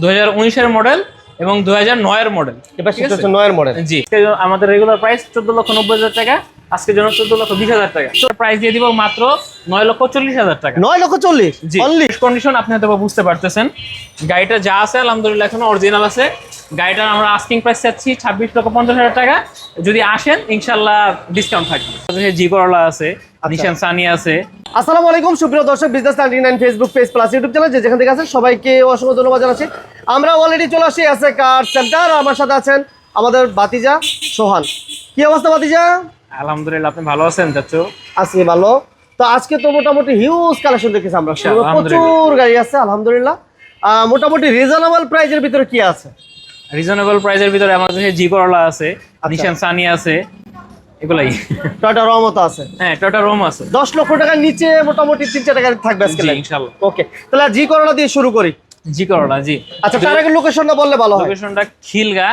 দু হাজার উনিশের মডেল এবং দু হাজার নয়ের মডেল। এবার নয়ের মডেল। জি। আমাদের রেগুলার প্রাইস চোদ্দ লক্ষ নব্বই হাজার টাকা আজকের জন্য চোদ্দ লক্ষ বিশ হাজার টাকা। প্রাইস দিয়ে দিব মাত্র নয় লক্ষ চল্লিশ হাজার টাকা। নয় লক্ষ চল্লিশ? জি। অনলি কন্ডিশন আপনি হয়তো বুঝতে পারতেছেন। গাড়িটা যা আছে আলহামদুলিল্লাহ এখনও অরিজিনাল আছে। গাড়িটার আমরা আস্কিং প্রাইস চাচ্ছি ছাব্বিশ লক্ষ পঞ্চাশ হাজার টাকা। যদি আসেন ইনশাল্লাহ ডিসকাউন্ট থাকবে। জি করলা আছে নিশান সানি আছে আসসালামু আলাইকুম সুপ্রিয় দর্শক business ninety nine Facebook page plus YouTube channel যে যেখান থেকে আছেন সবাইকে অসংখ্য ধন্যবাদ জানাচ্ছি। আমরা অলরেডি চলে আসি আছে কার সেন্টার আমার সাথে আছেন আমাদের বাতিজা সোহান। কি অবস্থা বাতিজা আলহামদুলিল্লাহ আপনি ভালো আছেন চাচ্ছু আছি ভালো। তো আজকে তো মোটামুটি হিউজ কালেকশন দেখেছি আমরা। প্রচুর গাড়ি আছে আলহামদুলিল্লাহ। মোটামুটি রিজনেবল প্রাইজের ভিতরে কি আছে? রিজনেবল প্রাইজের ভিতরে আমাদের কাছে জি করলা আছে নিশান সানি আছে এগুলাই। টয়টা রহমত আছে। হ্যাঁ টয়টা রোম আছে। দশ লক্ষ টাকার নিচে মোটামুটি তিন চারটা গাড়ি থাকবে আজকে জি, ইনশাল্লাহ ওকে তাহলে জি করোনা দিয়ে শুরু করি। জি করলা জি। আচ্ছা তার আগে লোকেশনটা বললে ভালো হয়। লোকেশনটা খিলগা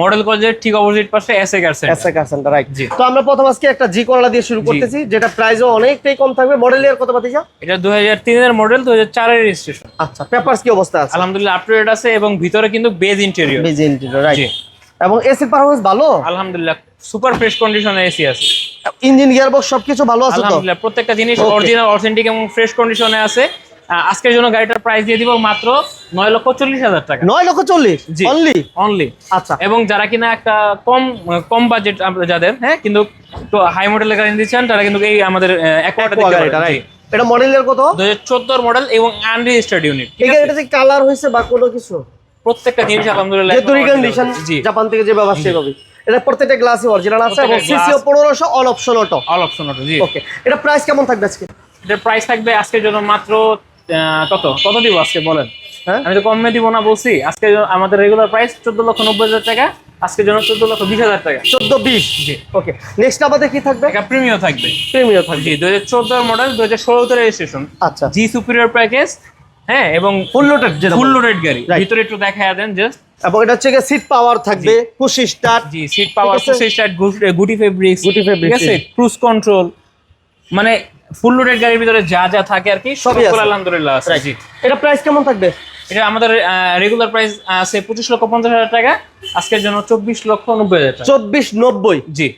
মডেল কলেজের ঠিক অপোজিট পাশে এসএ গার্সেন এসএ কার সেন্টার রাইট জি। তো আমরা প্রথম আজকে একটা জি করোনা দিয়ে শুরু করতেছি যেটা প্রাইসও অনেকটাই কম থাকবে। মডেল ইয়ার কত পাতিছা এটা দুই হাজার তিনের মডেল দুই হাজার চারের রেজিস্ট্রেশন আচ্ছা পেপারস কি অবস্থা আছে? আলহামদুলিল্লাহ আপ টু ডেট আছে এবং ভিতরে কিন্তু beige interior beige interior right জি। এবং এসি পারফরম্যান্স ভালো? আলহামদুলিল্লাহ সুপার ফ্রেশ কন্ডিশনে এসি আছে। ইঞ্জিন গিয়ারবক্স সবকিছু ভালো আছে তো? আলহামদুলিল্লাহ প্রত্যেকটা জিনিস অরিজিনাল অথেন্টিক এবং ফ্রেশ কন্ডিশনে আছে। আজকের জন্য গাড়িটার প্রাইস দিয়ে দিব মাত্র নয় লক্ষ চল্লিশ হাজার টাকা। নয় লক্ষ চল্লিশ। অনলি অনলি আচ্ছা। এবং যারা কিনা একটা কম কম বাজেট যাদের হ্যাঁ কিন্তু তো হাই মডেলের গাড়ি দিচ্ছেন তারা কিন্তু এই আমাদের পারেন। রাইট এটা মডেল ইয়ার কত? দু হাজার চোদ্দোর মডেল এবং আনরেজিস্টার্ড ইউনিট এই গাড়িটা যে কালার হয়েছে বা কোনো কিছু? প্রত্যেকটা জিনিস আলহামদুলিল্লাহ রিকন্ডিশন জাপান থেকে যে ব্যবহার সেভাবে এটা প্রত্যেকটা গ্লাসই অরিজিনাল আছে এবং সিসিও glass- পনেরোশো all option auto all option auto জি। ওকে এটা প্রাইস কেমন থাকবে আজকে? এটার প্রাইস থাকবে আজকের জন্য মাত্র কত? কত দিব আজকে বলেন? হ্যাঁ? আমি তো কমে দিব না বলছি। আজকে আমাদের রেগুলার প্রাইস চোদ্দ লক্ষ নব্বই হাজার টাকা আজকের জন্য চোদ্দ লক্ষ বিশ হাজার টাকা। চোদ্দ বিশ? জি। ওকে নেক্সট আমাদের কি থাকবে? একটা প্রিমিয়াম থাকবে। প্রিমিয়ার থাকবে। জি দু হাজার চোদ্দোর মডেল দু হাজার ষোলোতে রেজিস্ট্রেশন আচ্ছা। জি সুপিরিয়র প্যাকেজ হ্যাঁ এবং ফুল লোডেড যেটা ফুল। লোডেড গাড়ি। ভিতরে একটু দেখা দেন জাস্ট এবং এটা হচ্ছে সিট পাওয়ার থাকবে পুশি স্টার্ট জি সিট পাওয়ার আছে। স্টার্ট গুটি ফেব্রিক্স গুটি fabrics, ঠিক আছে? ক্রুজ কন্ট্রোল মানে ফুল লোডেড গাড়ির ভিতরে যা যা থাকে আর কি সবই। আলহামদুলিল্লাহ আছে জি। এটা প্রাইস কেমন থাকবে? এটা আমাদের রেগুলার প্রাইস আছে পঁচিশ লক্ষ পঞ্চাশ হাজার টাকা আজকের জন্য চব্বিশ লক্ষ নব্বই হাজার টাকা। চব্বিশ নব্বই। জি।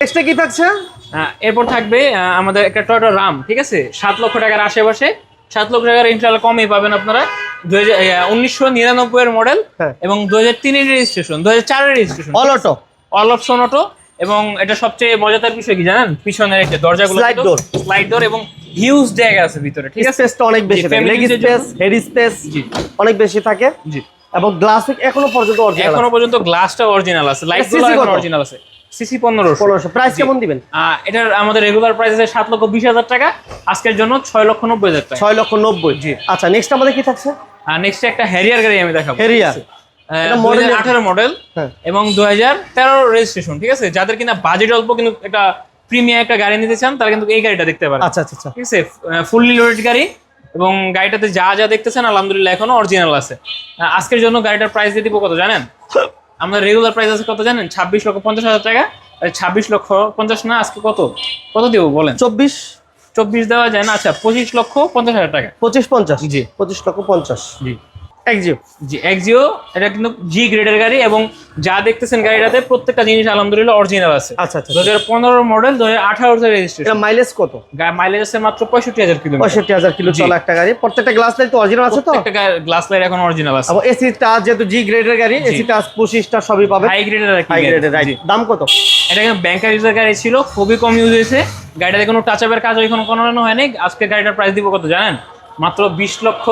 নেক্সটে কি থাকছে? এরপর থাকবে আমাদের একটা টয়টা রাম ঠিক আছে? সাত লক্ষ টাকার আশেপাশে। সাত লক্ষ টাকার ইনশাল্লাহ কমই পাবেন আপনারা। উনিশশো নিরানব্বই এর মডেল হ্যাঁ। এবং দু হাজার তিনের রেজিস্ট্রেশন দু হাজার চারের registration all auto all option auto এবং এটা সবচেয়ে মজাদার বিষয় কি জানেন? পিছনের একটা দরজাগুলো Slide door. স্লাইড ডোর এবং হিউজ জায়গা আছে ভিতরে ঠিক আছে? স্পেসটা অনেক বেশি থাকে। লেগ স্পেস হেড স্পেস অনেক বেশি থাকে। জি। এবং গ্লাস এখনও পর্যন্ত অরিজিনাল এখনও পর্যন্ত গ্লাসটা অরিজিনাল আছে। লাইট কত? অরিজিনাল আছে। সিসি পনেরোশো। পনেরোশো। প্রাইস কেমন দিবেন? এটার আমাদের রেগুলার প্রাইস আছে সাত লক্ষ বিশ হাজার টাকা আজকের জন্য ছয় লক্ষ নব্বই হাজার টাকা। ছয় লক্ষ নব্বই। জি। আচ্ছা নেক্সট আমাদের কি থাকছে? নেক্সট একটা হ্যারিয়ার গাড়ি আমি দেখাবো। হেরিয়ার এটা মডেল আঠারো মডেল হ্যাঁ। এবং দু হাজার তেরো রেজিস্ট্রেশন ঠিক আছে? যাদের কিনা বাজেট অল্প কিন্তু একটা প্রিমিয়াম একটা গাড়ি নিতে চান তারা কিন্তু এই গাড়িটা দেখতে পারেন। আচ্ছা আচ্ছা আচ্ছা। ঠিক আছে? ফুললি লোডেড গাড়ি এবং গাড়িটাতে যা যা দেখতেছেন আলহামদুলিল্লাহ এখনও অরিজিনাল আছে। আজকের জন্য গাড়িটার প্রাইস দিয়ে দিব কত জানেন? আমাদের রেগুলার প্রাইস আছে কত জানেন? ছাব্বিশ লক্ষ পঞ্চাশ হাজার টাকা। ছাব্বিশ লক্ষ পঞ্চাশ না আজকে কত? কত দেবো বলেন? চব্বিশ। চব্বিশ দেওয়া যায় না? আচ্ছা পঁচিশ লক্ষ পঞ্চাশ হাজার টাকা। পঁচিশ পঞ্চাশ। জি। পঁচিশ লক্ষ পঞ্চাশ। জি। একজিও জি এক্সিও এটা কিন্তু জি গ্রেডের গাড়ি এবং যা দেখতেছেন গাড়িটাতে প্রত্যেকটা জিনিস আলহামদুলিল্লাহ অরিজিনাল আছে। আচ্ছা আচ্ছা। দু হাজার পনেরো মডেল দু হাজার আঠারোতে রেজিস্ট্রেশন এটা মাইলেজ কত? মাইলেজ আছে মাত্র পঁয়ষট্টি হাজার কিলোমিটার। পঁয়ষট্টি হাজার কিলো। চলা একটা গাড়ি। প্রত্যেকটা গ্লাস লাইট তো অরিজিনাল আছে তো? প্রত্যেকটা গ্লাস লাইট এখন অরিজিনাল আছে। এসি টাচ যেহেতু জি গ্রেডের গাড়ি এসি টাচ পঁচিশ টা সবই পাবে। হাই গ্রেডের হাই গ্রেডের দাম কত? এটা কিন্তু ব্যাংকার ইউজার গাড়ি ছিল খুবই কম ইউজ হয়েছে। গাড়িটাতে কোনো টাচ আপের কাজ এখনও করানো হয়নি। আজকে গাড়িটার প্রাইস দিব কত জানেন? মাত্র বিশ লক্ষ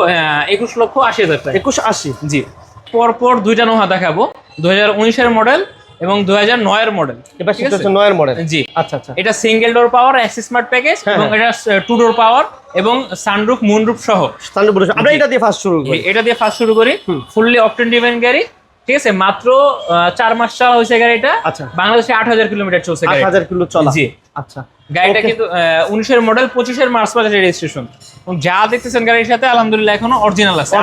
একুশ লক্ষ আশি হাজার টাকা। একুশ আশি? জি। পরপর দুইটা নোহা দেখাবো। দু হাজার উনিশের মডেল এবং দু হাজার নয়ের মডেল নয়ের মডেল জি। আচ্ছা আচ্ছা। এটা single door power axis smart package হ্যাঁ, এবং এটা টু ডোর পাওয়ার এবং সানরুফ মুনরুফ সহ। আমরা এটা দিয়ে ফার্স্ট শুরু করি। এটা দিয়ে ফার্স্ট শুরু করি। ফুললি অপটেন ডিভেন গাড়ি ঠিক আছে? মাত্র চার মাস চালা হয়েছে গাড়িটা। আচ্ছা। বাংলাদেশে আট হাজার কিলোমিটার চলছে গাড়ি হাজার কিলো চলা। জি। আচ্ছা। গাড়িটা. কিন্তু উনিশের মডেল পঁচিশের মার্চ বাজারে রেজিস্ট্রেশন যা দেখতেছেন গাড়ির সাথে আলহামদুলিল্লাহ এখনও অরিজিনাল আছে।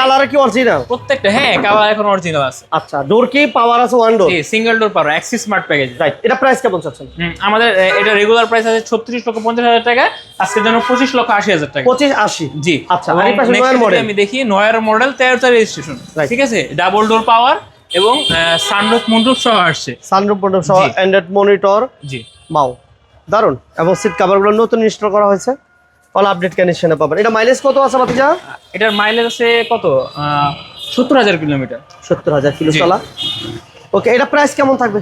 কালার কি অরিজিনাল প্রত্যেকটা হ্যাঁ কালার এখন অরিজিনাল আছে। আচ্ছা ডোর কি পাওয়ার আছে ওয়ান ডোর সিঙ্গেল ডোর পারো অ্যাক্সিস স্মার্ট প্যাকেজ রাইট এটা প্রাইস কেমন চাচ্ছেন? আমাদের এটা রেগুলার প্রাইস আছে ছত্রিশ লক্ষ পঞ্চাশ হাজার টাকা আজকের জন্য পঁচিশ লক্ষ আশি হাজার টাকা। পঁচিশ আশি? জি। আচ্ছা, আর পাশে নয়ের যদি আমি দেখি নয়ের মডেল তেরোটা রেজিস্ট্রেশন Right. ঠিক আছে? ডাবল ডোর পাওয়ার এবং সানরুফ মুন্ডুপ সহ আসছে। সানরুফ মন্ডপ সহ। অ্যান্ড্রয়েড মনিটর জি। মাও। দারুণ এবং সিট কাভারগুলো নতুন ইনস্টল করা হয়েছে। অল আপডেট কন্ডিশনে পাবেন? এটা মাইলেজ কত আছে বাতিজা এটার মাইলেজ আছে কত? সত্তর হাজার কিলোমিটার। সত্তর হাজার কিলো চলা। ওকে এটা প্রাইস কেমন থাকবে?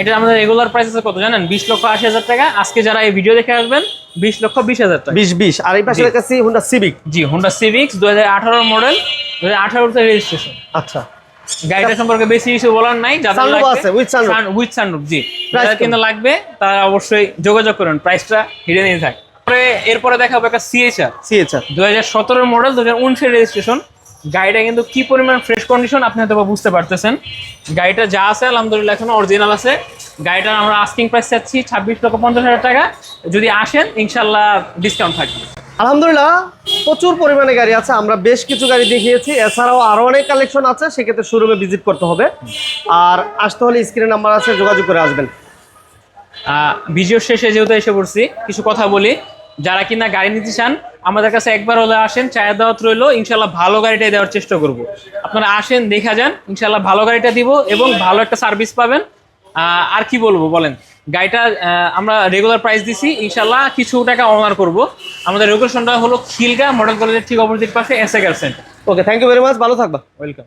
এটা আমাদের রেগুলার প্রাইস আছে কত জানেন? বিশ লক্ষ আশি হাজার টাকা। আজকে যারা এই ভিডিও দেখে আসবেন বিশ লক্ষ বিশ হাজার টাকা। বিশ বিশ। আর এই পাশে। রেখেছি হুন্ডা সিভিক জি হোন্ডা সিভিক্স দু হাজার আঠারোর মডেল দু হাজার আঠারোতে রেজিস্ট্রেশন আচ্ছা। গাড়িটা সম্পর্কে বেশি কিছু বলার নাই যাদের আছে, sunroof। Sun- with জি। যাদের কিন্তু লাগবে তারা অবশ্যই যোগাযোগ করুন প্রাইসটা হিডে নিয়ে থাকে। পরে এরপরে দেখাবো একটা সিএচআর সিএচআর হাজার সতেরোর মডেল দু হাজার উনিশের রেজিস্ট্রেশন গাড়িটা কিন্তু কি পরিমাণ ফ্রেশ কন্ডিশন আপনি হয়তো বুঝতে পারতেছেন। গাড়িটা যা আছে আলহামদুলিল্লাহ এখন অরিজিনাল আছে। গাড়িটার আমরা আস্কিং প্রাইস চাচ্ছি ছাব্বিশ লক্ষ পঞ্চাশ হাজার টাকা। যদি আসেন ইনশাল্লাহ ডিসকাউন্ট থাকবে। আলহামদুলিল্লাহ, প্রচুর পরিমাণে গাড়ি আছে। আমরা বেশ কিছু গাড়ি দেখিয়েছি। এছাড়াও আরও অনেক কালেকশন আছে, সেক্ষেত্রে শোরুমে ভিজিট করতে হবে। আর আসতে হলে স্ক্রিনে নাম্বার আছে, যোগাযোগ করে আসবেন। ভিডিও শেষে যেহেতু এসে পড়ছি, কিছু কথা বলি। যারা কিনা গাড়ি নিতে চান, আমাদের কাছে একবার হলে আসেন, চায়ের দাওয়াত রইল। ইনশাল্লাহ ভালো গাড়িটাই দেওয়ার চেষ্টা করব। আপনারা আসেন, দেখা যান। ইনশাল্লাহ ভালো গাড়িটা দিব এবং ভালো একটা সার্ভিস পাবেন। আর কি বলব বলেন? গাড়িটা আমরা রেগুলার প্রাইস দিছি ইনশাল্লাহ কিছু টাকা অনার করব। আমাদের লোকেশনটা হলো খিলগা মডেল কলেজের ঠিক অপোজিট পাশে এসে গেছেন okay thank you very much ভালো থাকবা। ওয়েলকাম